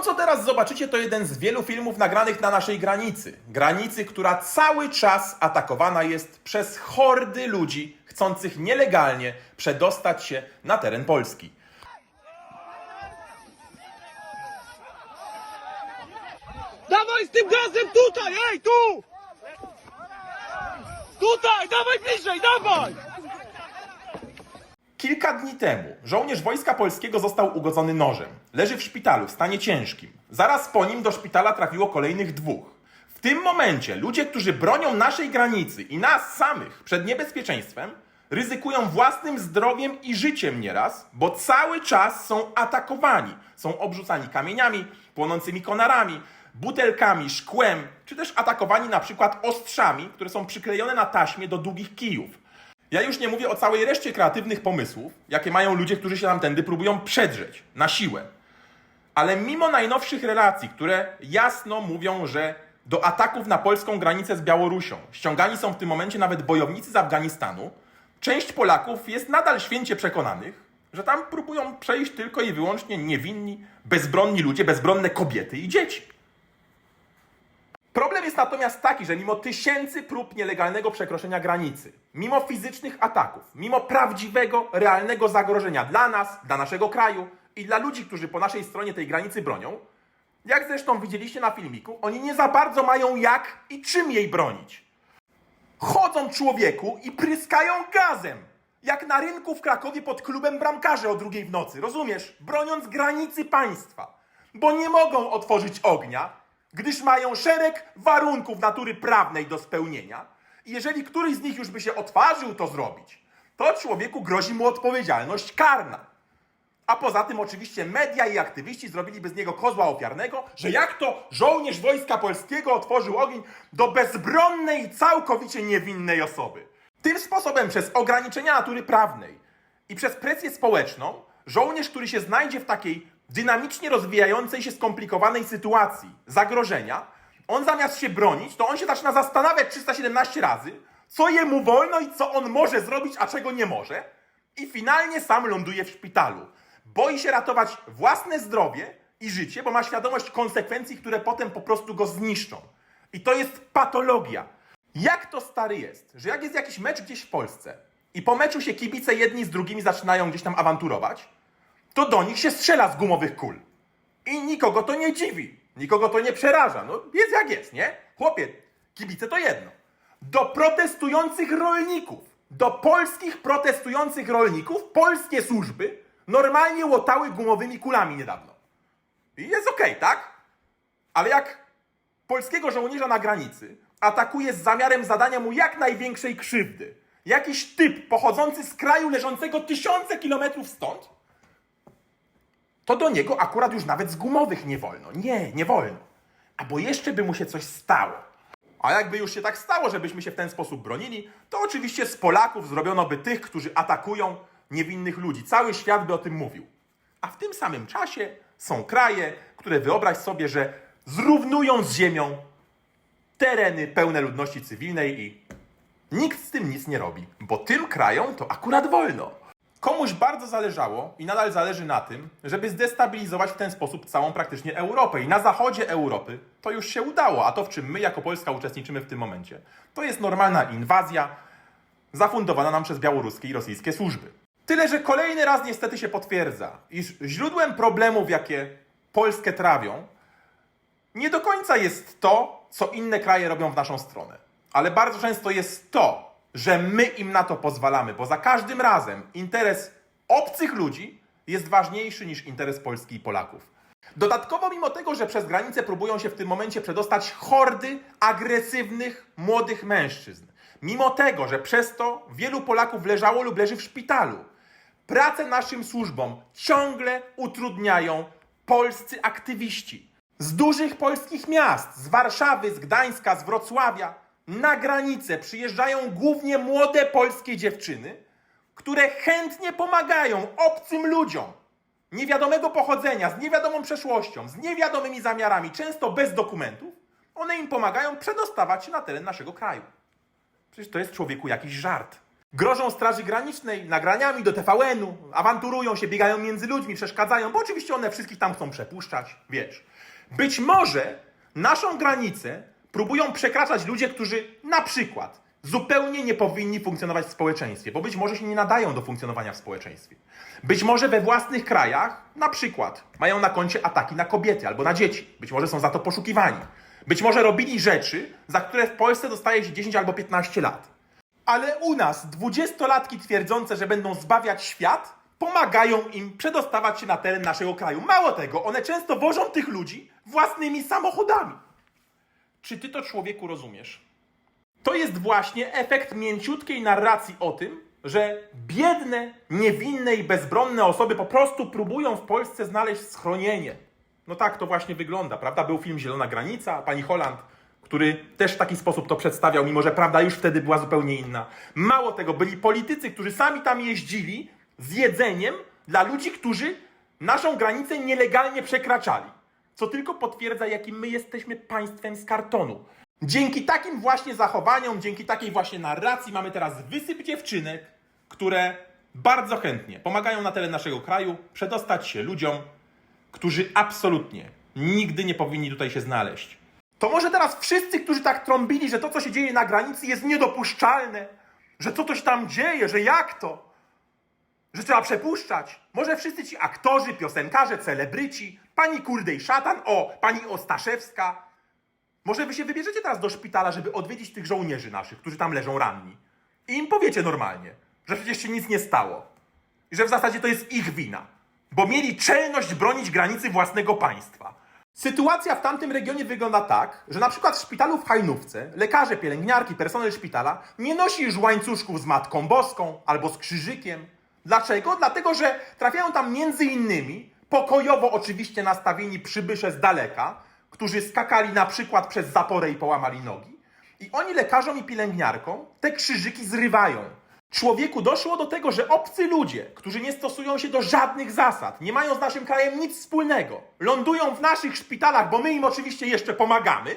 To, co teraz zobaczycie, to jeden z wielu filmów nagranych na naszej granicy. Granicy, która cały czas atakowana jest przez hordy ludzi chcących nielegalnie przedostać się na teren Polski. Dawaj z tym gazem tutaj, ej, tu! Tutaj, dawaj bliżej, dawaj! Kilka dni temu żołnierz Wojska Polskiego został ugodzony nożem. Leży w szpitalu w stanie ciężkim. Zaraz po nim do szpitala trafiło kolejnych dwóch. W tym momencie ludzie, którzy bronią naszej granicy i nas samych przed niebezpieczeństwem, ryzykują własnym zdrowiem i życiem nieraz, bo cały czas są atakowani. Są obrzucani kamieniami, płonącymi konarami, butelkami, szkłem, czy też atakowani na przykład ostrzami, które są przyklejone na taśmie do długich kijów. Ja już nie mówię o całej reszcie kreatywnych pomysłów, jakie mają ludzie, którzy się tamtędy próbują przedrzeć na siłę. Ale mimo najnowszych relacji, które jasno mówią, że do ataków na polską granicę z Białorusią ściągani są w tym momencie nawet bojownicy z Afganistanu, część Polaków jest nadal święcie przekonanych, że tam próbują przejść tylko i wyłącznie niewinni, bezbronni ludzie, bezbronne kobiety i dzieci. Problem jest natomiast taki, że mimo tysięcy prób nielegalnego przekroczenia granicy, mimo fizycznych ataków, mimo prawdziwego, realnego zagrożenia dla nas, dla naszego kraju i dla ludzi, którzy po naszej stronie tej granicy bronią, jak zresztą widzieliście na filmiku, oni nie za bardzo mają jak i czym jej bronić. Chodzą człowieku i pryskają gazem, jak na rynku w Krakowie pod klubem bramkarzy o drugiej w nocy, rozumiesz? Broniąc granicy państwa, bo nie mogą otworzyć ognia, gdyż mają szereg warunków natury prawnej do spełnienia. I jeżeli któryś z nich już by się odważył to zrobić, to człowieku grozi mu odpowiedzialność karna. A poza tym oczywiście media i aktywiści zrobiliby z niego kozła ofiarnego, że jak to żołnierz Wojska Polskiego otworzył ogień do bezbronnej całkowicie niewinnej osoby. Tym sposobem przez ograniczenia natury prawnej i przez presję społeczną żołnierz, który się znajdzie w takiej dynamicznie rozwijającej się skomplikowanej sytuacji zagrożenia, on zamiast się bronić, to on się zaczyna zastanawiać 317 razy, co jemu wolno i co on może zrobić, a czego nie może. I finalnie sam ląduje w szpitalu. Boi się ratować własne zdrowie i życie, bo ma świadomość konsekwencji, które potem po prostu go zniszczą. I to jest patologia. Jak to stary jest, że jak jest jakiś mecz gdzieś w Polsce i po meczu się kibice jedni z drugimi zaczynają gdzieś tam awanturować, to do nich się strzela z gumowych kul. I nikogo to nie dziwi, nikogo to nie przeraża. No jest jak jest, nie? Chłopie, kibice to jedno. Do protestujących rolników, do polskich protestujących rolników, polskie służby normalnie łotały gumowymi kulami niedawno. I jest okej, tak? Ale jak polskiego żołnierza na granicy atakuje z zamiarem zadania mu jak największej krzywdy jakiś typ pochodzący z kraju leżącego tysiące kilometrów stąd, to do niego akurat już nawet z gumowych nie wolno. Nie, nie wolno. A bo jeszcze by mu się coś stało. A jakby już się tak stało, żebyśmy się w ten sposób bronili, to oczywiście z Polaków zrobiono by tych, którzy atakują niewinnych ludzi. Cały świat by o tym mówił. A w tym samym czasie są kraje, które wyobraź sobie, że zrównują z ziemią tereny pełne ludności cywilnej i nikt z tym nic nie robi, bo tym krajom to akurat wolno. Komuś bardzo zależało i nadal zależy na tym, żeby zdestabilizować w ten sposób całą praktycznie Europę. I na zachodzie Europy to już się udało, a to w czym my jako Polska uczestniczymy w tym momencie, to jest normalna inwazja zafundowana nam przez białoruskie i rosyjskie służby. Tyle, że kolejny raz niestety się potwierdza, iż źródłem problemów, jakie Polskę trawią, nie do końca jest to, co inne kraje robią w naszą stronę. Ale bardzo często jest to, że my im na to pozwalamy, bo za każdym razem interes obcych ludzi jest ważniejszy niż interes Polski i Polaków. Dodatkowo, mimo tego, że przez granicę próbują się w tym momencie przedostać hordy agresywnych młodych mężczyzn, mimo tego, że przez to wielu Polaków leżało lub leży w szpitalu, pracę naszym służbom ciągle utrudniają polscy aktywiści z dużych polskich miast, z Warszawy, z Gdańska, z Wrocławia, na granicę przyjeżdżają głównie młode polskie dziewczyny, które chętnie pomagają obcym ludziom niewiadomego pochodzenia, z niewiadomą przeszłością, z niewiadomymi zamiarami, często bez dokumentów. One im pomagają przedostawać się na teren naszego kraju. Przecież to jest człowieku jakiś żart. Grożą Straży Granicznej nagraniami do TVN-u, awanturują się, biegają między ludźmi, przeszkadzają, bo oczywiście one wszystkich tam chcą przepuszczać, wiesz. Być może naszą granicę próbują przekraczać ludzie, którzy na przykład zupełnie nie powinni funkcjonować w społeczeństwie, bo być może się nie nadają do funkcjonowania w społeczeństwie. Być może we własnych krajach, na przykład, mają na koncie ataki na kobiety albo na dzieci. Być może są za to poszukiwani. Być może robili rzeczy, za które w Polsce dostaje się 10 albo 15 lat. Ale u nas dwudziestolatki twierdzące, że będą zbawiać świat, pomagają im przedostawać się na teren naszego kraju. Mało tego, one często wożą tych ludzi własnymi samochodami. Czy ty to człowieku rozumiesz? To jest właśnie efekt mięciutkiej narracji o tym, że biedne, niewinne i bezbronne osoby po prostu próbują w Polsce znaleźć schronienie. No tak to właśnie wygląda, prawda? Był film Zielona Granica, pani Holland, który też w taki sposób to przedstawiał, mimo że prawda już wtedy była zupełnie inna. Mało tego, byli politycy, którzy sami tam jeździli z jedzeniem dla ludzi, którzy naszą granicę nielegalnie przekraczali. Co tylko potwierdza, jakim my jesteśmy państwem z kartonu. Dzięki takim właśnie zachowaniom, dzięki takiej właśnie narracji mamy teraz wysyp dziewczynek, które bardzo chętnie pomagają na teren naszego kraju przedostać się ludziom, którzy absolutnie nigdy nie powinni tutaj się znaleźć. To może teraz wszyscy, którzy tak trąbili, że to, co się dzieje na granicy, jest niedopuszczalne, że co się tam dzieje, że jak to, że trzeba przepuszczać. Może wszyscy ci aktorzy, piosenkarze, celebryci, pani Kurdej Szatan, o, pani Ostaszewska. Może wy się wybierzecie teraz do szpitala, żeby odwiedzić tych żołnierzy naszych, którzy tam leżą ranni. I im powiecie normalnie, że przecież się nic nie stało. I że w zasadzie to jest ich wina, bo mieli czelność bronić granicy własnego państwa. Sytuacja w tamtym regionie wygląda tak, że na przykład w szpitalu w Hajnówce lekarze, pielęgniarki, personel szpitala nie nosi już łańcuszków z Matką Boską albo z krzyżykiem. Dlaczego? Dlatego, że trafiają tam między innymi pokojowo oczywiście nastawieni przybysze z daleka, którzy skakali na przykład przez zaporę i połamali nogi. I oni lekarzom i pielęgniarkom te krzyżyki zrywają. Człowieku doszło do tego, że obcy ludzie, którzy nie stosują się do żadnych zasad, nie mają z naszym krajem nic wspólnego, lądują w naszych szpitalach, bo my im oczywiście jeszcze pomagamy,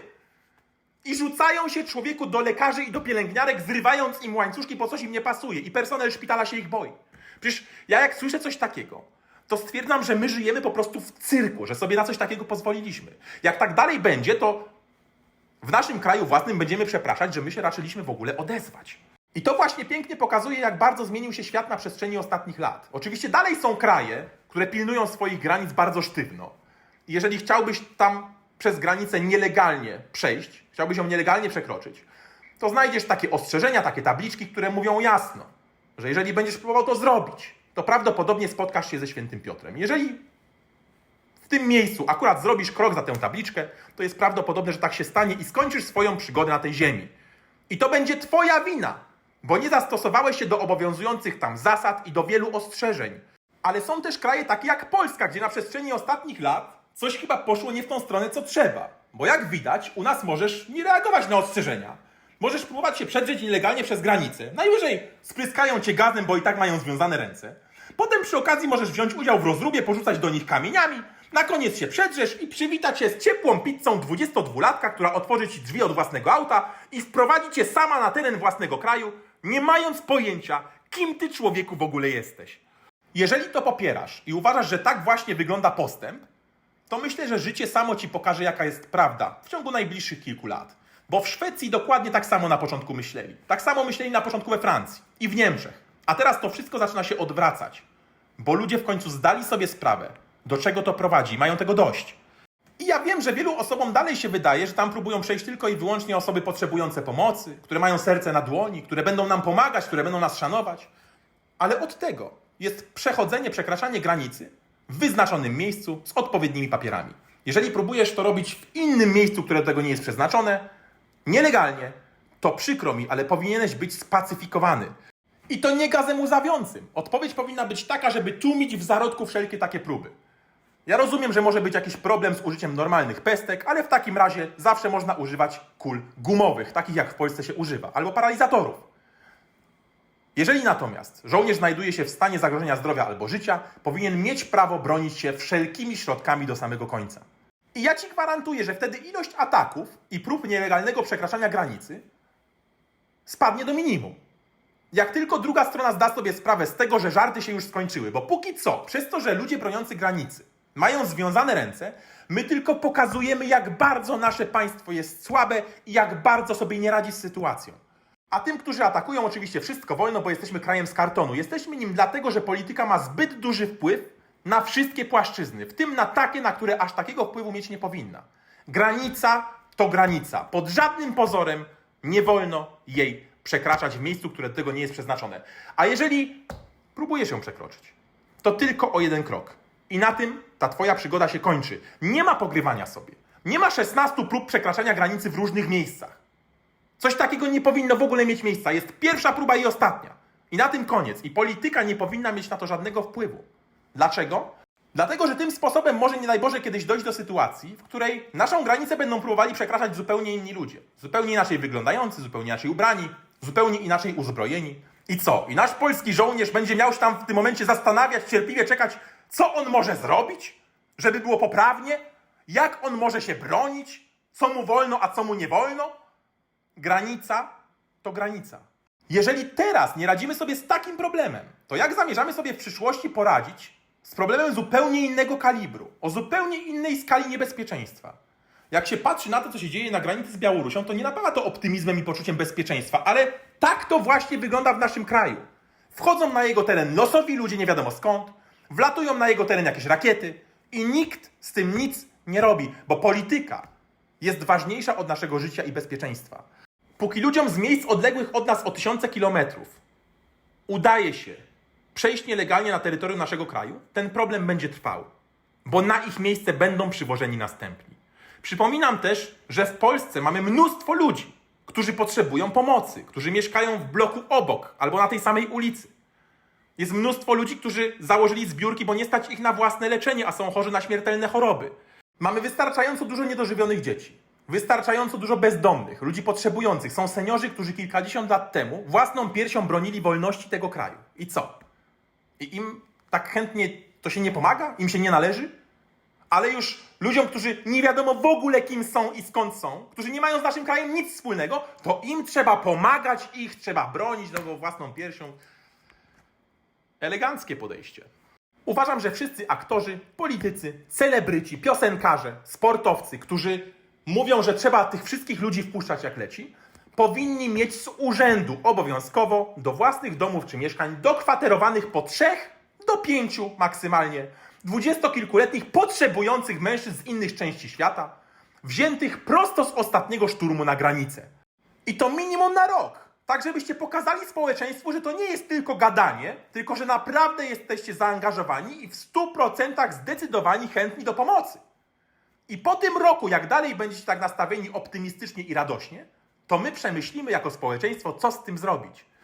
i rzucają się człowieku do lekarzy i do pielęgniarek, zrywając im łańcuszki, po coś im nie pasuje. I personel szpitala się ich boi. Przecież ja jak słyszę coś takiego, to stwierdzam, że my żyjemy po prostu w cyrku, że sobie na coś takiego pozwoliliśmy. Jak tak dalej będzie, to w naszym kraju własnym będziemy przepraszać, że my się raczyliśmy w ogóle odezwać. I to właśnie pięknie pokazuje, jak bardzo zmienił się świat na przestrzeni ostatnich lat. Oczywiście dalej są kraje, które pilnują swoich granic bardzo sztywno. I jeżeli chciałbyś tam przez granicę nielegalnie przejść, chciałbyś ją nielegalnie przekroczyć, to znajdziesz takie ostrzeżenia, takie tabliczki, które mówią jasno, że jeżeli będziesz próbował to zrobić, to prawdopodobnie spotkasz się ze świętym Piotrem. Jeżeli w tym miejscu akurat zrobisz krok za tę tabliczkę, to jest prawdopodobne, że tak się stanie i skończysz swoją przygodę na tej ziemi. I to będzie Twoja wina, bo nie zastosowałeś się do obowiązujących tam zasad i do wielu ostrzeżeń. Ale są też kraje takie jak Polska, gdzie na przestrzeni ostatnich lat coś chyba poszło nie w tą stronę, co trzeba. Bo jak widać, u nas możesz nie reagować na ostrzeżenia. Możesz próbować się przedrzeć nielegalnie przez granicę. Najwyżej spryskają cię gazem, bo i tak mają związane ręce. Potem przy okazji możesz wziąć udział w rozróbie, porzucać do nich kamieniami. Na koniec się przedrzesz i przywitać się z ciepłą pizzą 22-latka, która otworzy ci drzwi od własnego auta i wprowadzi cię sama na teren własnego kraju, nie mając pojęcia, kim ty człowieku w ogóle jesteś. Jeżeli to popierasz i uważasz, że tak właśnie wygląda postęp, to myślę, że życie samo ci pokaże, jaka jest prawda w ciągu najbliższych kilku lat. Bo w Szwecji dokładnie tak samo na początku myśleli. Tak samo myśleli na początku we Francji i w Niemczech. A teraz to wszystko zaczyna się odwracać. Bo ludzie w końcu zdali sobie sprawę, do czego to prowadzi, i mają tego dość. I ja wiem, że wielu osobom dalej się wydaje, że tam próbują przejść tylko i wyłącznie osoby potrzebujące pomocy, które mają serce na dłoni, które będą nam pomagać, które będą nas szanować. Ale od tego jest przechodzenie, przekraczanie granicy w wyznaczonym miejscu z odpowiednimi papierami. Jeżeli próbujesz to robić w innym miejscu, które do tego nie jest przeznaczone, nielegalnie, to przykro mi, ale powinieneś być spacyfikowany. I to nie gazem łzawiącym. Odpowiedź powinna być taka, żeby tłumić w zarodku wszelkie takie próby. Ja rozumiem, że może być jakiś problem z użyciem normalnych pestek, ale w takim razie zawsze można używać kul gumowych, takich jak w Polsce się używa, albo paralizatorów. Jeżeli natomiast żołnierz znajduje się w stanie zagrożenia zdrowia albo życia, powinien mieć prawo bronić się wszelkimi środkami do samego końca. I ja ci gwarantuję, że wtedy ilość ataków i prób nielegalnego przekraczania granicy spadnie do minimum. Jak tylko druga strona zda sobie sprawę z tego, że żarty się już skończyły, bo póki co, przez to, że ludzie broniący granicy mają związane ręce, my tylko pokazujemy, jak bardzo nasze państwo jest słabe i jak bardzo sobie nie radzi z sytuacją. A tym, którzy atakują oczywiście wszystko wolno, bo jesteśmy krajem z kartonu. Jesteśmy nim dlatego, że polityka ma zbyt duży wpływ na wszystkie płaszczyzny, w tym na takie, na które aż takiego wpływu mieć nie powinna. Granica to granica. Pod żadnym pozorem nie wolno jej przekraczać w miejscu, które do tego nie jest przeznaczone. A jeżeli próbujesz ją przekroczyć, to tylko o jeden krok. I na tym ta twoja przygoda się kończy. Nie ma pogrywania sobie. Nie ma 16 prób przekraczania granicy w różnych miejscach. Coś takiego nie powinno w ogóle mieć miejsca. Jest pierwsza próba i ostatnia. I na tym koniec. I polityka nie powinna mieć na to żadnego wpływu. Dlaczego? Dlatego, że tym sposobem może nie daj Boże kiedyś dojść do sytuacji, w której naszą granicę będą próbowali przekraczać zupełnie inni ludzie. Zupełnie inaczej wyglądający, zupełnie inaczej ubrani, zupełnie inaczej uzbrojeni. I co? I nasz polski żołnierz będzie miał się tam w tym momencie zastanawiać, cierpliwie czekać, co on może zrobić, żeby było poprawnie? Jak on może się bronić? Co mu wolno, a co mu nie wolno? Granica to granica. Jeżeli teraz nie radzimy sobie z takim problemem, to jak zamierzamy sobie w przyszłości poradzić z problemem zupełnie innego kalibru, o zupełnie innej skali niebezpieczeństwa? Jak się patrzy na to, co się dzieje na granicy z Białorusią, to nie napawa to optymizmem i poczuciem bezpieczeństwa, ale tak to właśnie wygląda w naszym kraju. Wchodzą na jego teren losowi ludzie nie wiadomo skąd, wlatują na jego teren jakieś rakiety i nikt z tym nic nie robi, bo polityka jest ważniejsza od naszego życia i bezpieczeństwa. Póki ludziom z miejsc odległych od nas o tysiące kilometrów udaje się przejść nielegalnie na terytorium naszego kraju, ten problem będzie trwał, bo na ich miejsce będą przywożeni następni. Przypominam też, że w Polsce mamy mnóstwo ludzi, którzy potrzebują pomocy, którzy mieszkają w bloku obok albo na tej samej ulicy. Jest mnóstwo ludzi, którzy założyli zbiórki, bo nie stać ich na własne leczenie, a są chorzy na śmiertelne choroby. Mamy wystarczająco dużo niedożywionych dzieci, wystarczająco dużo bezdomnych, ludzi potrzebujących. Są seniorzy, którzy kilkadziesiąt lat temu własną piersią bronili wolności tego kraju. I co? I im tak chętnie to się nie pomaga? Im się nie należy? Ale już ludziom, którzy nie wiadomo w ogóle kim są i skąd są, którzy nie mają z naszym krajem nic wspólnego, to im trzeba pomagać, ich trzeba bronić nową własną piersią. Eleganckie podejście. Uważam, że wszyscy aktorzy, politycy, celebryci, piosenkarze, sportowcy, którzy mówią, że trzeba tych wszystkich ludzi wpuszczać jak leci, powinni mieć z urzędu obowiązkowo do własnych domów czy mieszkań dokwaterowanych po trzech do pięciu maksymalnie dwudziestokilkuletnich potrzebujących mężczyzn z innych części świata, wziętych prosto z ostatniego szturmu na granicę. I to minimum na rok. Tak, żebyście pokazali społeczeństwu, że to nie jest tylko gadanie, tylko że naprawdę jesteście zaangażowani i w 100% zdecydowani, chętni do pomocy. I po tym roku, jak dalej będziecie tak nastawieni optymistycznie i radośnie, to my przemyślimy jako społeczeństwo, co z tym zrobić.